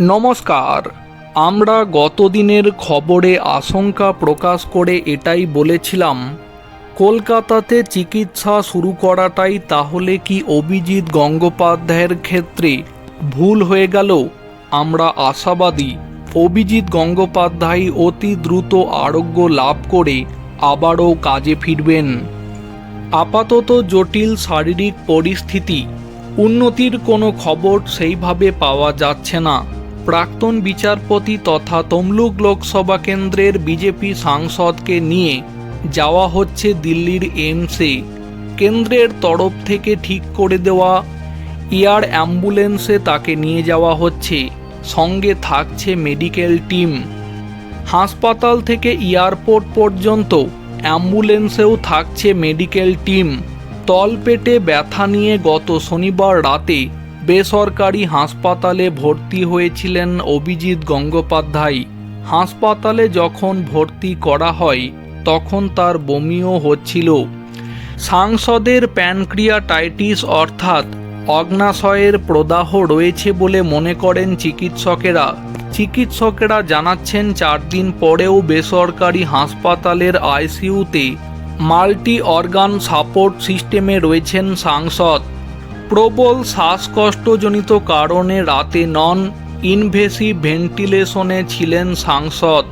নমস্কার। আমরা গতদিনের খবরে আশঙ্কা প্রকাশ করে এটাই বলেছিলাম, কলকাতাতে চিকিৎসা শুরু করাটাই তাহলে কি অভিজিৎ গঙ্গোপাধ্যায়ের ক্ষেত্রে ভুল হয়ে গেল? আমরা আশাবাদী। অভিজিৎ গঙ্গোপাধ্যায় অতি দ্রুত আরোগ্য লাভ করে আবারও কাজে ফিরবেন। আপাতত জটিল শারীরিক পরিস্থিতি, উন্নতির কোনো খবর সেইভাবে পাওয়া যাচ্ছে না। প্রাক্তন বিচারপতি তথা তমলুক লোকসভা কেন্দ্রের বিজেপি সাংসদকে নিয়ে যাওয়া হচ্ছে দিল্লির এমসে। কেন্দ্রের তরফ থেকে ঠিক করে দেওয়া এয়ার অ্যাম্বুলেন্সে তাকে নিয়ে যাওয়া হচ্ছে। সঙ্গে থাকছে মেডিকেল টিম। হাসপাতাল থেকে এয়ারপোর্ট পর্যন্ত অ্যাম্বুলেন্সেও থাকছে মেডিকেল টিম। তলপেটে ব্যথা নিয়ে গত শনিবার রাতে বেসরকারি হাসপাতালে ভর্তি হয়েছিলেন অভিজিৎ গঙ্গোপাধ্যায়। হাসপাতালে যখন ভর্তি করা হয়, তখন তার বমিও হচ্ছিল। সাংসদের প্যানক্রিয়াটাইটিস অর্থাৎ অগ্নাশয়ের প্রদাহ রয়েছে বলে মনে করেন চিকিৎসকেরা। চিকিৎসকেরা জানাচ্ছেন, চার দিন পরেও বেসরকারি হাসপাতালের আইসিইউতে মাল্টি অর্গান সাপোর্ট সিস্টেমে রয়েছেন সাংসদ। প্রবল শ্বাসকষ্টজনিত কারণে রাতে নন ইনভেসিভ ভেন্টিলেশনে ছিলেন সাংসদ।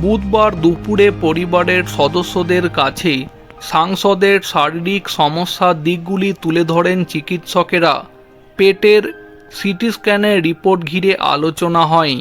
বুধবার দুপুরে পরিবারের সদস্যদের কাছে সাংসদের শারীরিক সমস্যার দিকগুলি তুলে ধরেন চিকিৎসকেরা। পেটের সিটি স্ক্যানের রিপোর্ট ঘিরে আলোচনা হয়।